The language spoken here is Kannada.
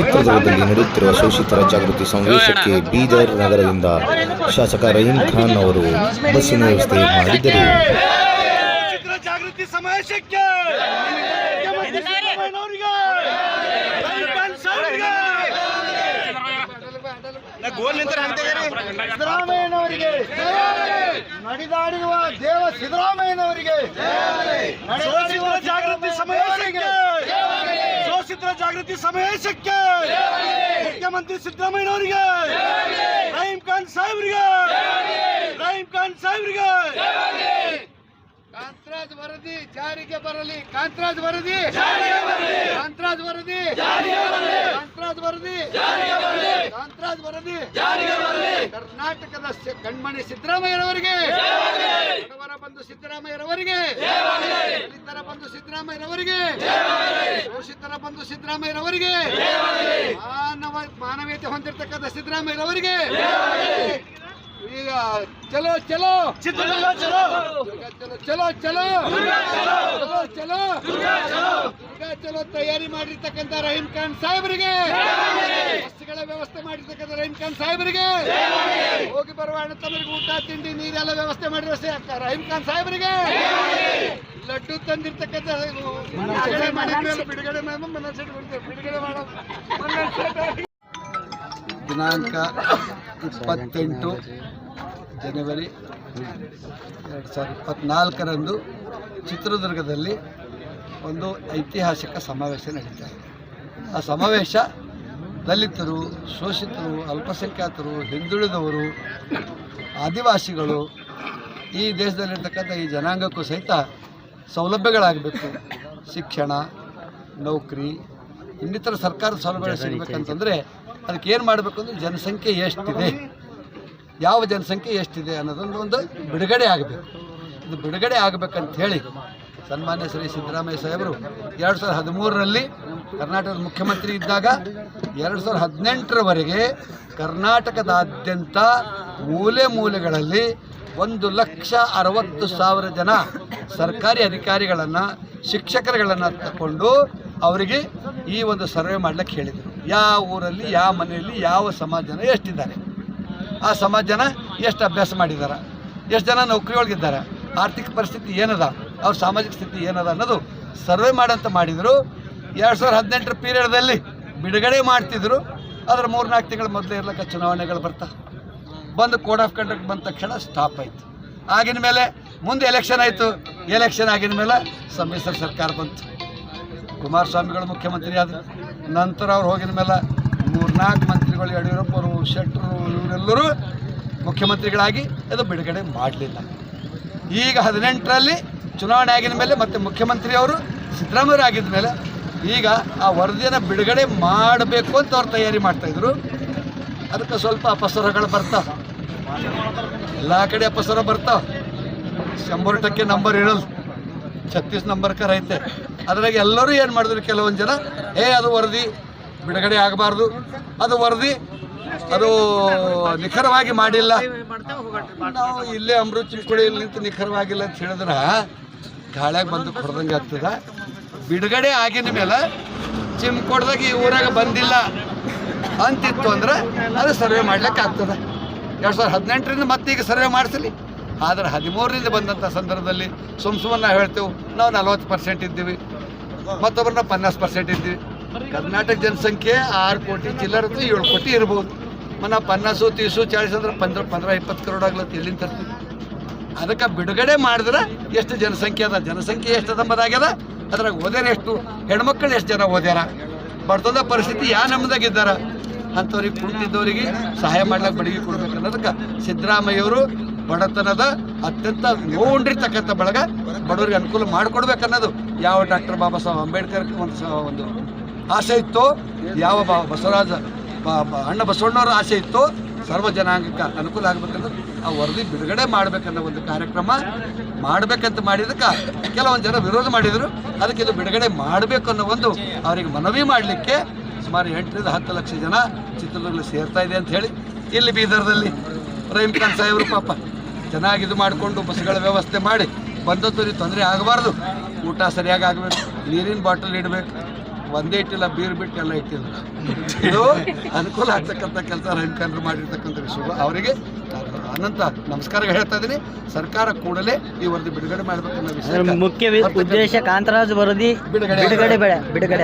ಚಿತ್ರದುರ್ಗದಲ್ಲಿ ನಡೆಯುತ್ತಿರುವ ಶೋಷಿತರ ಜಾಗೃತಿ ಸಮಾವೇಶಕ್ಕೆ ಬೀದರ್ ನಗರದಿಂದ ಶಾಸಕ ರಹೀಂ ಖಾನ್ ಅವರು ಬಸ್ಸಿನ ವ್ಯವಸ್ಥೆ ಮಾಡಿದ್ದರು. ಚಿತ್ರ ಜಾಗೃತಿ ಸಮಾವೇಶಕ್ಕೆ ಸಿದ್ದರಾಮಯ್ಯನವರಿಗೆ ನಡೆದಾಡಿರುವ ದೇವ ಸಿದ್ದರಾಮಯ್ಯನವರಿಗೆ ಜಾಗೃತಿ ಸಮಾವೇಶಕ್ಕೆ ಶೋಷಿತರ ಜಾಗೃತಿ ಸಮಾವೇಶಕ್ಕೆ ಮುಖ್ಯಮಂತ್ರಿ ಸಿದ್ದರಾಮಯ್ಯನವರಿಗೆ. ರಹೀಂ ಖಾನ್ ಸಾಹೇಬ್ರಿಗೆ. ರಹೀಂ ಖಾನ್ ಸಾಹೇಬ್ರಿಗೆ. ಕಾಂತರಾಜ್ ವರದಿ ಜಾರಿಗೆ ಬರಲಿ. ಕಾಂತರಾಜ್ ವರದಿ. ಕಾಂತರಾಜ್ ವರದಿ. ಕಾಂತರಾಜ್ ವರದಿ. ಕಾಂತರಾಜ್ ವರದಿ. ಕರ್ನಾಟಕದ ಕಣ್ಮಣಿ ಸಿದ್ದರಾಮಯ್ಯರವರಿಗೆ ಬಡವರ ಬಂಧು ಸಿದ್ದರಾಮಯ್ಯರವರಿಗೆ ದಲಿತರ ಬಂಧು ಸಿದ್ದರಾಮಯ್ಯರವರಿಗೆ. ಶೋಷಿತರ ಬಂದು ಸಿದ್ದರಾಮಯ್ಯರವರಿಗೆ. ಮಾನವ ಮಾನವೀಯತೆ ಹೊಂದಿರತಕ್ಕಂಥ ಸಿದ್ದರಾಮಯ್ಯನವರಿಗೆ ಈಗ ಚಲೋ ಚಲೋ. ಚಲೋ ಚಲೋ. ಚಲೋ ಚಲೋ ಚಲೋ. ಚಲೋ. ದುರ್ಗಾ ಚಲೋ. ತಯಾರಿ ಮಾಡಿರ್ತಕ್ಕಂಥ ರಹೀಂ ಖಾನ್ ಸಾಹೇಬರಿಗೆ. ಬಸ್ಗಳ ವ್ಯವಸ್ಥೆ ಮಾಡಿರ್ತಕ್ಕಂಥ ರಹೀಂ ಖಾನ್ ಸಾಹೇಬರಿಗೆ. ಹೋಗಿ ಬರುವ ಅಣ್ಣ ತಮ್ಮರಿಗೆ ಊಟ ತಿಂಡಿ ನೀರೆಲ್ಲ ವ್ಯವಸ್ಥೆ ಮಾಡಿರೋ ರಹೀಂ ಖಾನ್ ಸಾಹೇಬರಿಗೆ. ಲಡ್ಡು ತಂದಿರ್ತಕ್ಕಂಥ ಬಿಡುಗಡೆ ಮಾಡಿದ್ಮೇಲೆ ಬಿಡುಗಡೆ ಮಾಡೋದು ಬಿಡ್ತೇವೆ. ಬಿಡುಗಡೆ ಮಾಡೋ. ಮನ್ನಣೆ ದಿನಾಂಕ ಇಪ್ಪತ್ತೆಂಟು ಜನವರಿ ಎರಡು ಸಾವಿರದ ಇಪ್ಪತ್ನಾಲ್ಕರಂದು ಚಿತ್ರದುರ್ಗದಲ್ಲಿ ಒಂದು ಐತಿಹಾಸಿಕ ಸಮಾವೇಶ ನಡೀತಾ ಇದೆ. ಆ ಸಮಾವೇಶ ದಲಿತರು ಶೋಷಿತರು ಅಲ್ಪಸಂಖ್ಯಾತರು ಹಿಂದುಳಿದವರು ಆದಿವಾಸಿಗಳು ಈ ದೇಶದಲ್ಲಿರ್ತಕ್ಕಂಥ ಈ ಜನಾಂಗಕ್ಕೂ ಸಹಿತ ಸೌಲಭ್ಯಗಳಾಗಬೇಕು. ಶಿಕ್ಷಣ ನೌಕರಿ ಇನ್ನಿತರ ಸರ್ಕಾರದ ಸೌಲಭ್ಯಗಳು ಸಿಗಬೇಕಂತಂದರೆ ಅದಕ್ಕೆ ಏನು ಮಾಡಬೇಕು ಅಂದರೆ ಜನಸಂಖ್ಯೆ ಎಷ್ಟಿದೆ? ಯಾವ ಜನಸಂಖ್ಯೆ ಎಷ್ಟಿದೆ ಅನ್ನೋದೊಂದು ಒಂದು ಬಿಡುಗಡೆ ಆಗಬೇಕು. ಇದು ಬಿಡುಗಡೆ ಆಗಬೇಕಂತ ಹೇಳಿ ಸನ್ಮಾನ್ಯ ಶ್ರೀ ಸಿದ್ದರಾಮಯ್ಯ ಸಾಹೇಬರು ಎರಡು ಸಾವಿರದ ಹದಿಮೂರರಲ್ಲಿ ಕರ್ನಾಟಕದ ಮುಖ್ಯಮಂತ್ರಿ ಇದ್ದಾಗ ಎರಡು ಸಾವಿರದ ಹದಿನೆಂಟರವರೆಗೆ ಕರ್ನಾಟಕದಾದ್ಯಂತ ಮೂಲೆ ಮೂಲೆಗಳಲ್ಲಿ ಒಂದು ಲಕ್ಷ ಅರವತ್ತು ಸಾವಿರ ಜನ ಸರ್ಕಾರಿ ಅಧಿಕಾರಿಗಳನ್ನು, ಶಿಕ್ಷಕರುಗಳನ್ನು ತಗೊಂಡು ಅವರಿಗೆ ಈ ಒಂದು ಸರ್ವೆ ಮಾಡ್ಲಿಕ್ಕೆ ಹೇಳಿದರು. ಯಾವ ಊರಲ್ಲಿ, ಯಾವ ಮನೆಯಲ್ಲಿ, ಯಾವ ಸಮಾಜ ಜನ ಎಷ್ಟಿದ್ದಾರೆ? ಆ ಸಮಾಜ ಜನ ಎಷ್ಟು ಅಭ್ಯಾಸ ಮಾಡಿದ್ದಾರೆ ಎಷ್ಟು ಜನ ನೌಕರಿ ಒಳಗಿದ್ದಾರೆ ಆರ್ಥಿಕ ಪರಿಸ್ಥಿತಿ ಏನದ? ಅವ್ರ ಸಾಮಾಜಿಕ ಸ್ಥಿತಿ ಏನದ ಅನ್ನೋದು ಸರ್ವೆ ಮಾಡಂತ ಮಾಡಿದರು. ಎರಡು ಸಾವಿರದ ಹದಿನೆಂಟರ ಪೀರಿಯಡ್ದಲ್ಲಿ ಬಿಡುಗಡೆ ಮಾಡ್ತಿದ್ರು. ಅದರ ಮೂರ್ನಾಲ್ಕು ತಿಂಗಳ ಮೊದಲೇ ಇರ್ಲಕ್ಕ ಚುನಾವಣೆಗಳು ಬರ್ತಾ. ಬಂದು ಕೋಡ್ ಆಫ್ ಕಂಡಕ್ಟ್ ಬಂದ ತಕ್ಷಣ ಸ್ಟಾಪ್ ಆಯಿತು. ಆಗಿನ ಮೇಲೆ ಮುಂದೆ ಎಲೆಕ್ಷನ್ ಆಯಿತು. ಎಲೆಕ್ಷನ್ ಆಗಿನ ಮೇಲೆ ಸಮ್ಮಿಶ್ರ ಸರ್ಕಾರ ಬಂತು. ಕುಮಾರಸ್ವಾಮಿಗಳು ಮುಖ್ಯಮಂತ್ರಿ ಆದರು ನಂತರ ಅವ್ರು ಹೋಗಿದ ಮೇಲೆ ಮೂರ್ನಾಲ್ಕು ಮಂತ್ರಿಗಳು, ಯಡಿಯೂರಪ್ಪರು, ಶೆಟ್ಟರು, ಇವರೆಲ್ಲರೂ ಮುಖ್ಯಮಂತ್ರಿಗಳಾಗಿ ಅದು ಬಿಡುಗಡೆ ಮಾಡಲಿಲ್ಲ. ಈಗ ಹದಿನೆಂಟರಲ್ಲಿ ಚುನಾವಣೆ ಆಗಿದ ಮೇಲೆ ಮತ್ತೆ ಮುಖ್ಯಮಂತ್ರಿಯವರು ಸಿದ್ದರಾಮಯ್ಯ ಆಗಿದ ಮೇಲೆ ಈಗ ಆ ವರದಿಯನ್ನು ಬಿಡುಗಡೆ ಮಾಡಬೇಕು ಅಂತ ಅವ್ರು ತಯಾರಿ ಮಾಡ್ತಾಯಿದ್ರು ಅದಕ್ಕೆ ಸ್ವಲ್ಪ ಅಪಸರಗಳು ಬರ್ತಾವ ಎಲ್ಲ ಕಡೆ ಅಪಸರ ಬರ್ತಾವ ಶಂಬರ್ ಟಕ್ಕೆ ನಂಬರ್ ಇರಲ್ಲ. ಛತ್ತೀಸ್ ನಂಬರ್ ಕರ್ ಐತೆ. ಅದ್ರಾಗ ಎಲ್ಲರೂ ಏನು ಮಾಡಿದ್ರು? ಕೆಲವೊಂದು ಜನ, ಏ, ಅದು ವರದಿ ಬಿಡುಗಡೆ ಆಗಬಾರ್ದು. ಅದು ವರದಿ ಅದು ನಿಖರವಾಗಿ ಮಾಡಿಲ್ಲ. ನಾವು ಇಲ್ಲೇ ಅಮೃತ ಚಿಂಚೋಳಿಯಲ್ಲಿ ನಿಂತು ನಿಖರವಾಗಿಲ್ಲ ಅಂತ ಹೇಳಿದ್ರೆ ಗಾಳ್ಯಾಗ ಬಂದು ಕೊಡ್ದಂಗೆ ಆಗ್ತದ. ಬಿಡುಗಡೆ ಆಗಿನ ಮೇಲೆ ಚಿಮ್ಕೊಡ್ದಾಗ ಈ ಊರಾಗ ಬಂದಿಲ್ಲ ಅಂತಿತ್ತು ಅಂದ್ರೆ ಅದು ಸರ್ವೆ ಮಾಡ್ಲಿಕ್ಕೆ ಆಗ್ತದೆ. ಎರಡು ಸಾವಿರದ ಹದಿನೆಂಟರಿಂದ ಮತ್ತೀಗ ಸರ್ವೆ ಮಾಡಿಸಲಿ. ಆದರೆ ಹದಿಮೂರರಿಂದ ಬಂದಂಥ ಸಂದರ್ಭದಲ್ಲಿ ಸುಮ್ ಸುಮ್ಮನೆ ನಾವು ಹೇಳ್ತೇವೆ, ನಾವು ನಲ್ವತ್ತು ಪರ್ಸೆಂಟ್ ಇದ್ದೀವಿ, ಮತ್ತೊಬ್ಬರನ್ನ ಪನ್ನಾಸ್ ಪರ್ಸೆಂಟ್ ಇದ್ದೀವಿ. ಕರ್ನಾಟಕ ಜನಸಂಖ್ಯೆ ಆರು ಕೋಟಿ ಚಿಲ್ಲರ್ ಅಂತ ಏಳು ಕೋಟಿ ಇರ್ಬೋದು. ಮನ ಪನ್ನಾಸು, ತೀಸು, ಚಾಳಿಸ್ ಅಂದ್ರೆ ಪಂದ್ರ ಪಂದ್ರ ಇಪ್ಪತ್ತು ಕರೋಡ್ ಆಗ್ಲತ್ತು ಎಲ್ಲಿಂದ ತರ್ತೀವಿ ಅದಕ್ಕೆ ಬಿಡುಗಡೆ ಮಾಡಿದ್ರೆ ಎಷ್ಟು ಜನಸಂಖ್ಯೆ ಅದ? ಜನಸಂಖ್ಯೆ ಎಷ್ಟು ಅದಂಬದಾಗ್ಯದ ಅದ್ರಾಗ ಓದ್ಯಾರ ಎಷ್ಟು? ಹೆಣ್ಮಕ್ಳು ಎಷ್ಟು ಜನ ಓದ್ಯಾರ? ಬರ್ತದ ಪರಿಸ್ಥಿತಿ ಯಾ ನಮ್ಮದಾಗಿದ್ದಾರ ಅಂಥವ್ರಿಗೆ ಕುಳಿತಿದ್ದವರಿಗೆ ಸಹಾಯ ಮಾಡ್ಲಿಕ್ಕೆ ಬಡಗಿ ಕೊಡ್ಬೇಕು ಅನ್ನೋದಕ್ಕೆ ಸಿದ್ದರಾಮಯ್ಯವರು ಬಡತನದ ಅತ್ಯಂತ ನೋಡಿರ್ತಕ್ಕಂಥ ಬಳಗ ಬಡವರಿಗೆ ಅನುಕೂಲ ಮಾಡಿಕೊಡ್ಬೇಕನ್ನೋದು ಯಾವ ಡಾಕ್ಟರ್ ಬಾಬಾ ಸಾಹೇಬ್ ಅಂಬೇಡ್ಕರ್ ಒಂದು ಒಂದು ಆಸೆ ಇತ್ತು. ಯಾವ ಬಸವರಾಜ ಅಣ್ಣ ಬಸವಣ್ಣವರ ಆಸೆ ಇತ್ತು. ಸರ್ವ ಜನಾಂಗಕ್ಕೆ ಅನುಕೂಲ ಆಗ್ಬೇಕಂದ್ರೆ ಆ ವರದಿ ಬಿಡುಗಡೆ ಮಾಡ್ಬೇಕನ್ನೋ ಒಂದು ಕಾರ್ಯಕ್ರಮ ಮಾಡ್ಬೇಕಂತ ಮಾಡಿದಕ್ಕೆ ಕೆಲವೊಂದು ಜನ ವಿರೋಧ ಮಾಡಿದರು. ಅದಕ್ಕೆ ಇದು ಬಿಡುಗಡೆ ಮಾಡಬೇಕು ಅನ್ನೋ ಒಂದು ಅವರಿಗೆ ಮನವಿ ಮಾಡಲಿಕ್ಕೆ ಸುಮಾರು ಎಂಟರಿಂದ ಹತ್ತು ಲಕ್ಷ ಜನ ಚಿತ್ರದುರ್ಗದಲ್ಲಿ ಸೇರ್ತಾ ಇದೆ ಅಂತ ಹೇಳಿ ಇಲ್ಲಿ ಬೀದರ್ದಲ್ಲಿ ರಹೀಮ್ ಖಾನ್ ಸಾಹೇಬರು ಪಾಪ ಚೆನ್ನಾಗಿ ಇದು ಮಾಡಿಕೊಂಡು ಬಸ್ಗಳ ವ್ಯವಸ್ಥೆ ಮಾಡಿ ಬಂದದ್ದು ತೊಂದರೆ ಆಗಬಾರ್ದು. ಊಟ ಸರಿಯಾಗಿ ಆಗಬೇಕು. ನೀರಿನ ಬಾಟಲ್ ಇಡಬೇಕು. ಒಂದೇ ಇಟ್ಟಿಲ್ಲ ಬೀರ್ ಬಿಟ್ಟು ಎಲ್ಲ ಇಟ್ಟಿಲ್ಲ ಇದು ಅನುಕೂಲ ಆಗ್ತಕ್ಕಂಥ ಕೆಲಸ ಖಾನ್ರು ಮಾಡಿರ್ತಕ್ಕಂಥ ವಿಷಯ ಅವರಿಗೆ ಅನಂತ ನಮಸ್ಕಾರ ಹೇಳ್ತಾ ಇದ್ದೀನಿ. ಸರ್ಕಾರ ಕೂಡಲೇ ಈ ವರದಿ ಬಿಡುಗಡೆ ಮಾಡಬೇಕನ್ನೋ ವಿಷಯ ಮುಖ್ಯ ಉದ್ದೇಶ ಕಾಂತರಾಜ್ ವರದಿ ಬಿಡುಗಡೆ ಬಿಡುಗಡೆ ಬೇಡ ಬಿಡುಗಡೆ